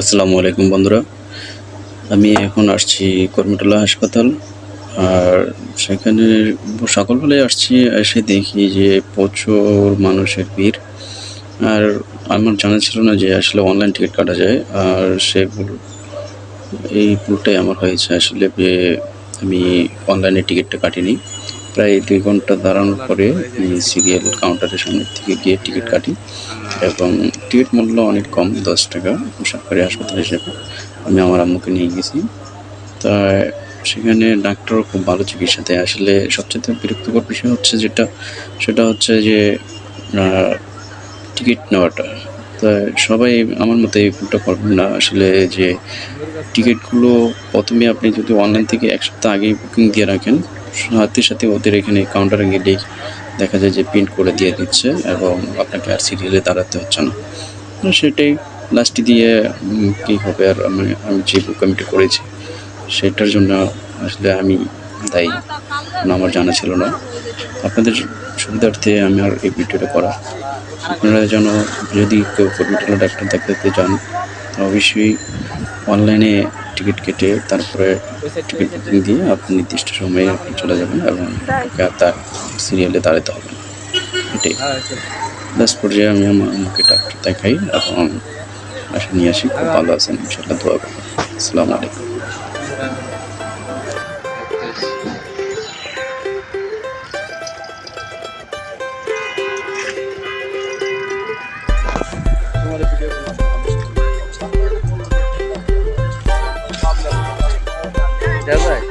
আসসালামু আলাইকুম বন্ধুরা। আমি এখন আসছি কর্মীটোলা হাসপাতাল, আর সেখানে সকালবেলায় আসছি, এসে দেখি যে প্রচুর মানুষের ভিড়। আর আমার জানা ছিল না যে আসলে অনলাইন টিকিট কাটা যায়, আর সে এই ভুলটাই আমার হয়েছে। আসলে আমি অনলাইনে টিকিটটা কাটিনি। প্রায় দুই ঘণ্টা দাঁড়ানোর পরে সিরিয়াল কাউন্টারের সামনে থেকে গিয়ে টিকিট কাটি এবং টিকিট মূল্য অনেক কম, দশ টাকা। সরকারি হাসপাতাল হিসেবে আমি আমার আম্মুকে নিয়ে গেছি। তা সেখানে ডাক্তারও খুব ভালো চিকিৎসা দেয় আসলে সবচেয়ে বিরক্তিকর বিষয় হচ্ছে যেটা, সেটা হচ্ছে যে টিকিট নেওয়াটা। তা সবাই আমার মতে এই ভুলটা করবেন না। আসলে যে টিকিটগুলো প্রথমে আপনি যদি অনলাইন থেকে এক সপ্তাহ আগেই বুকিং দিয়ে রাখেন, সাথে সাথে ওদের এখানে কাউন্টারে গেলেই দেখা যায় যে প্রিন্ট করে দিয়ে দিচ্ছে এবং আপনাকে আর সিরিয়ালে দাঁড়াতে হচ্ছে না। সেটাই লাস্টে দিয়ে কী হবে আর আমি আমি যে বুক কমিটি করেছি, সেটার জন্য আসলে আমি কারণ আমার জানা ছিল না। আপনাদের সুবিধার্থে আমি আর এই ভিডিওটা করা। আপনারা যেন যদি কেউ কর্মীটোলা ডাক্তার দেখাতে চান অবশ্যই অনলাইনে টিকিট কেটে তারপরে টিকিট বুকিং দিয়ে আপনি নির্দিষ্ট সময়ে আপনি চলে যাবেন এবং তার সিরিয়ালে দাঁড়াতে হবে। এটাই। লাস্ট পর্যায়ে আমি আমার আমাকে ডাক্তার দেখাই এবং আসে নিয়ে আসি। খুব ভালো আছেন ইনশাল্লাহ দোয়া করবেন। আসসালামু আলাইকুম। Давай.